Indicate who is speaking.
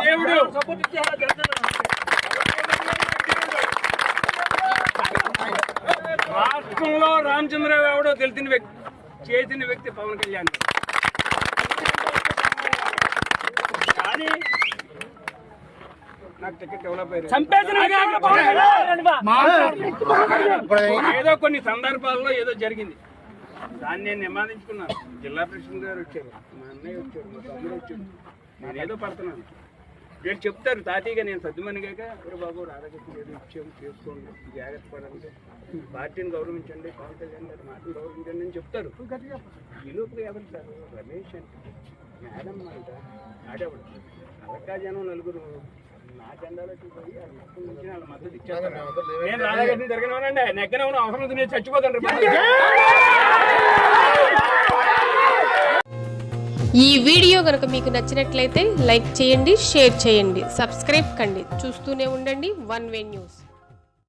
Speaker 1: దేవుడు రాష్ట్రంలో రామచంద్రరావు ఎవడో తెలిసిన వ్యక్తి చేసిన వ్యక్తి పవన్ కళ్యాణ్. కానీ ఏదో కొన్ని సందర్భాల్లో ఏదో జరిగింది. దాన్ని నేను నిమాదించుకున్నాను. జిల్లా ప్రెసిడెంట్ గారు వచ్చారు. మా అన్నయ్య వచ్చారు మా తమ్ముడు వచ్చారు. నేను ఏదో పడుతున్నాను. వీళ్ళు చెప్తారు తాతయ్యగా నేను సర్దుమనిగాక ఎవరు బాబు రాధాకృష్ణ ఏదో ఇచ్చాము చేసుకోండి జాగ్రత్త పడండి పార్టీని గౌరవించండి పవన్ కళ్యాణ్ గారి మాటను గౌరవించండి అని చెప్తారు. ఈ లోపు ఎవరు సార్? రమేష్ అంటే. మేడం అంట. ఆడేవాడు అలకా జనం నలుగురు నేను రాధాకృష్ణ తిరగనివ్వనండి నెగ్గనే ఉన్న అవసరం ఉంది, నేను చచ్చిపోతాను
Speaker 2: ఈ వీడియో కనుక మీకు నచ్చినట్లయితే లైక్ చేయండి షేర్ చేయండి సబ్స్క్రైబ్ కండి. చూస్తూనే ఉండండి వన్ వే న్యూస్.